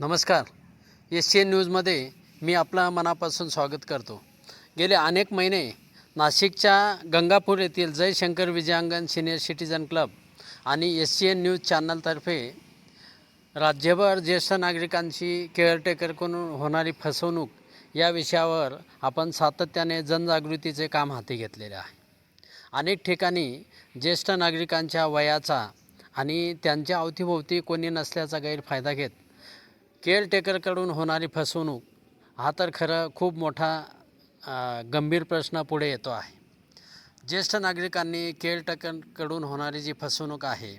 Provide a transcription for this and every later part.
नमस्कार. S C N न्यूजमध्ये मी आपलं मनापासून स्वागत करतो. गेले अनेक महिने नाशिकच्या गंगापूर येथील Jayshankar Vijayangan senior citizen club आणि एस सी एन न्यूज चॅनलतर्फे राज्यभर ज्येष्ठ नागरिकांची केअरटेकरकडून होणारी फसवणूक या विषयावर आपण सातत्याने जनजागृतीचे काम हाती घेतलेले आहे. अनेक ठिकाणी ज्येष्ठ नागरिकांच्या वयाचा आणि त्यांच्या अवतीभोवती कोणी नसल्याचा गैरफायदा घेत केअरटेकरकडून होणारी फसवणूक हा तर खरं खूप मोठा गंभीर प्रश्न पुढे येतो आहे. ज्येष्ठ नागरिकांनी केअरटेकरकडून होणारी जी फसवणूक आहे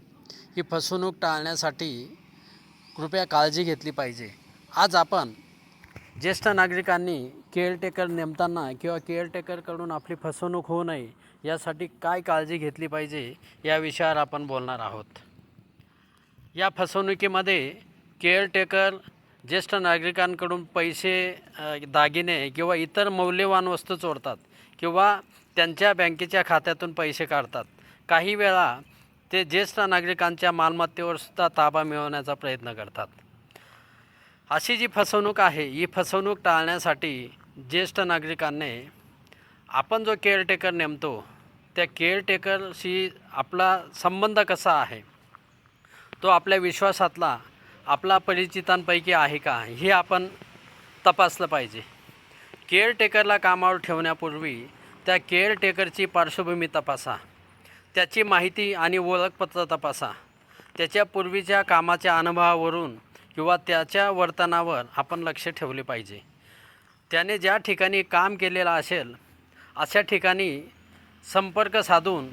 ही फसवणूक टाळण्यासाठी कृपया काळजी घेतली पाहिजे. आज आपण ज्येष्ठ नागरिकांनी केअरटेकर नेमताना किंवा केअरटेकरकडून आपली फसवणूक होऊ नये यासाठी काय काळजी घेतली पाहिजे या विषयावर आपण बोलणार आहोत. या फसवणुकीमध्ये केअरटेकर ज्येष्ठ नागरिकांकडून पैसे दागिने किंवा इतर मौल्यवान वस्तू चोरतात किंवा त्यांच्या बँकेच्या खात्यातून पैसे काढतात. काही वेळा ते ज्येष्ठ नागरिकांच्या मालमत्तेवर सुद्धा ताबा मिळवण्याचा प्रयत्न करतात. अशी जी फसवणूक आहे ही फसवणूक टाळण्यासाठी ज्येष्ठ नागरिकांनी आपण जो केअरटेकर नेमतो त्या केअरटेकरशी आपला संबंध कसा आहे तो आपल्या विश्वासातला आपला परिचितांपैकी आहे का हे आपण तपासलं पाहिजे. केअरटेकरला कामावर ठेवण्यापूर्वी त्या केअरटेकरची पार्श्वभूमी तपासा. त्याची माहिती आणि ओळखपत्र तपासा. त्याच्या पूर्वीच्या कामाच्या अनुभवावरून किंवा त्याच्या वर्तनावर आपण लक्ष ठेवले पाहिजे. त्याने ज्या ठिकाणी काम केलेलं असेल अशा ठिकाणी संपर्क साधून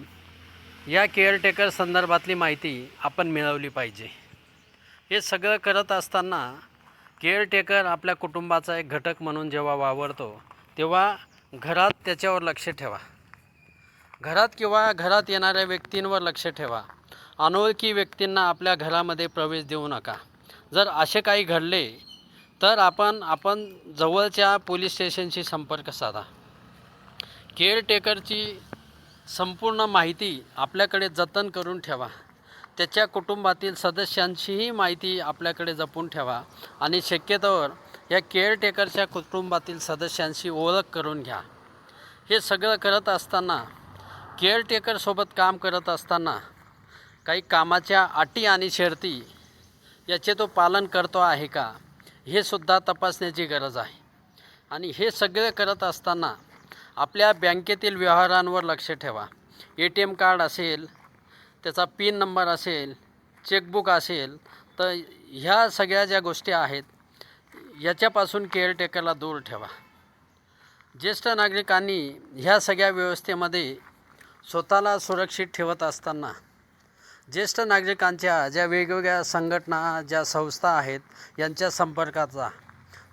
या केअरटेकर संदर्भातली माहिती आपण मिळवली पाहिजे. हे सगळं करत असताना केअरटेकर आपल्या कुटुंबाचा एक घटक म्हणून जेव्हा वावरतो तेव्हा घरात त्याच्यावर लक्ष ठेवा. घरात किंवा घरात येणाऱ्या व्यक्तींवर लक्ष ठेवा. अनोळखी व्यक्तींना आपल्या घरामध्ये प्रवेश देऊ नका. जर असे काही घडले तर आपण आपण जवळच्या पोलीस स्टेशनशी संपर्क साधा. केअरटेकरची संपूर्ण माहिती आपल्याकडे जतन करून ठेवा. त्याच्या कुटुंबातील सदस्यांचीही माहिती आपल्याकडे जपून ठेवा आणि शक्यतोवर या केअरटेकरच्या कुटुंबातील सदस्यांशी ओळख करून घ्या. हे सगळं करत असताना केअरटेकरसोबत काम करत असताना काही कामाच्या अटी आणि शर्ती याचे तो पालन करतो आहे का हे सुद्धा तपासण्याची गरज आहे. आणि हे सगळे करत असताना आपल्या बँकेतील व्यवहारांवर लक्ष ठेवा. ए टी एम कार्ड असेल त्याचा पिन नंबर असेल चेकबुक असेल तर ह्या सगळ्या ज्या गोष्टी आहेत याच्यापासून केअरटेकरला दूर ठेवा. ज्येष्ठ नागरिकांनी ह्या सगळ्या व्यवस्थेमध्ये स्वतःला सुरक्षित ठेवत असताना ज्येष्ठ नागरिकांच्या ज्या वेगवेगळ्या संघटना ज्या संस्था आहेत यांच्या संपर्काचा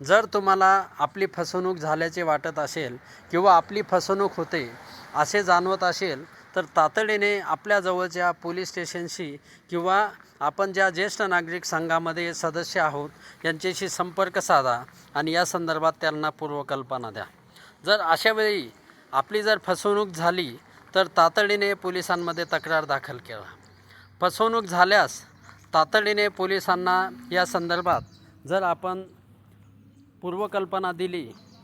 जर तुम्हाला आपली फसवणूक झाल्याचे वाटत असेल किंवा आपली फसवणूक होते असे जाणवत असेल तर तातडीने आपल्या जवळच्या पोलीस स्टेशनशी किंवा आपण ज्या ज्येष्ठ नागरिक संघामध्ये सदस्य आहोत यांच्याशी संपर्क साधा आणि या संदर्भात त्यांना पूर्वकल्पना द्या. जर अशा वेळी आपली जर फसवणूक झाली तर तातडीने पोलिसांमध्ये तक्रार दाखल करा फसवणूक झाल्यास तातडीने पोलिसांना या संदर्भात जर आपण पूर्वकल्पना दिली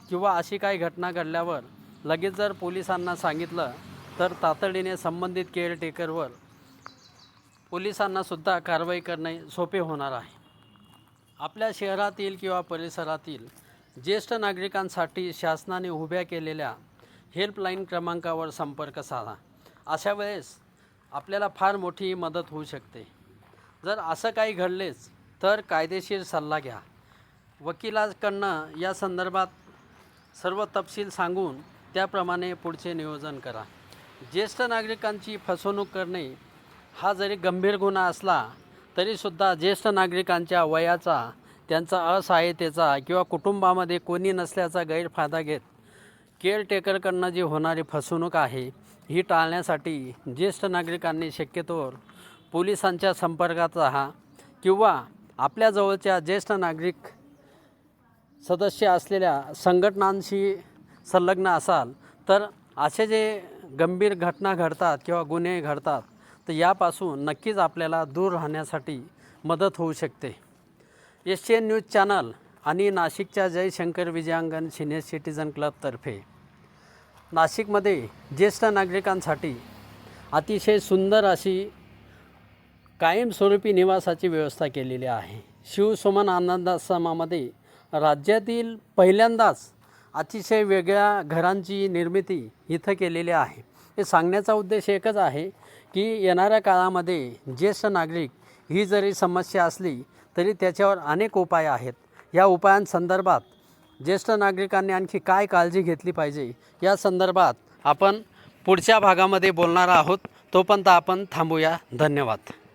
किंवा अशी काही घटना घडल्यावर लगेच जर पोलिसांना सांगितलं तर तातडीने संबंधित केअरटेकरवर पोलिसांनासुद्धा कारवाई करणे सोपे होणार आहे. आपल्या शहरातील किंवा परिसरातील ज्येष्ठ नागरिकांसाठी शासनाने उभ्या केलेल्या हेल्पलाईन क्रमांकावर संपर्क साधा. अशा वेळेस आपल्याला फार मोठी मदत होऊ शकते. जर असं काही घडलेच तर कायदेशीर सल्ला घ्या. वकिलाकडनं या संदर्भात सर्व तपशील सांगून त्याप्रमाणे पुढचे नियोजन करा. ज्येष्ठ नागरिकांची फसवणूक करणे हा जरी गंभीर गुन्हा असला तरीसुद्धा ज्येष्ठ नागरिकांच्या वयाचा त्यांचा असहाय्यतेचा किंवा कुटुंबामध्ये कोणी नसल्याचा गैरफायदा घेत केअरटेकरकडनं जी होणारी फसवणूक आहे ही टाळण्यासाठी ज्येष्ठ नागरिकांनी शक्यतोवर पोलिसांच्या संपर्कात राहा किंवा आपल्या जवळच्या ज्येष्ठ नागरिक सदस्य असलेल्या संघटनांशी संलग्न असाल तर असे जे गंभीर घटना घडतात किंवा गुन्हे घडतात तर यापासून नक्कीच आपल्याला दूर राहण्यासाठी मदत होऊ शकते. एस एन न्यूज चॅनल आणि नाशिकच्या जयशंकर विजयांगण सिनियर सिटीजन क्लबतर्फे नाशिकमध्ये ज्येष्ठ नागरिकांसाठी अतिशय सुंदर अशी कायमस्वरूपी निवासाची व्यवस्था केलेली आहे. शिवसुमन आनंदाश्रमामध्ये राज्यातील पहिल्यांदाच अतिशय वेगळ्या घरांची निर्मिती इथं केलेली आहे. हे सांगण्याचा उद्देश एकच आहे की येणाऱ्या काळामध्ये ज्येष्ठ नागरिक ही जरी समस्या असली तरी त्याच्यावर अनेक उपाय आहेत. या उपायांसंदर्भात ज्येष्ठ नागरिकांनी आणखी काय काळजी घेतली पाहिजे या संदर्भात आपण पुढच्या भागामध्ये बोलणार आहोत. तोपर्यंत आपण थांबूया. धन्यवाद.